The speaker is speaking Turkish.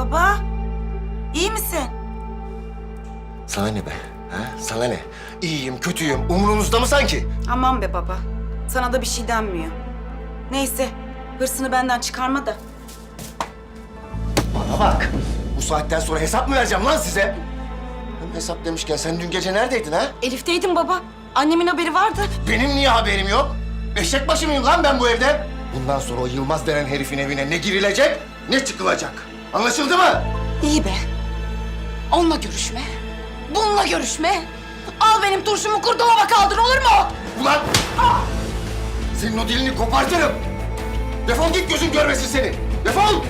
Baba, iyi misin? Sana ne be? Ha? Sana ne? İyiyim, kötüyüm. Umurunuzda mı sanki? Aman be baba, sana da bir şey denmiyor. Neyse, hırsını benden çıkarma da. Bana bak. Bu saatten sonra hesap mı vereceğim lan size? Hem hesap demişken sen dün gece neredeydin ha? Elif'teydim baba. Annemin haberi vardı. Benim niye haberim yok? Eşek başı mıyım lan ben bu evde? Bundan sonra o Yılmaz denen herifin evine ne girilecek ne çıkılacak. Anlaşıldı mı? İyi be. Onunla görüşme. Bununla görüşme. Al benim turşumu kurduma kaldır olur mu? Ulan! Senin o dilini kopartırım. Defol git gözüm görmesin seni. Defol!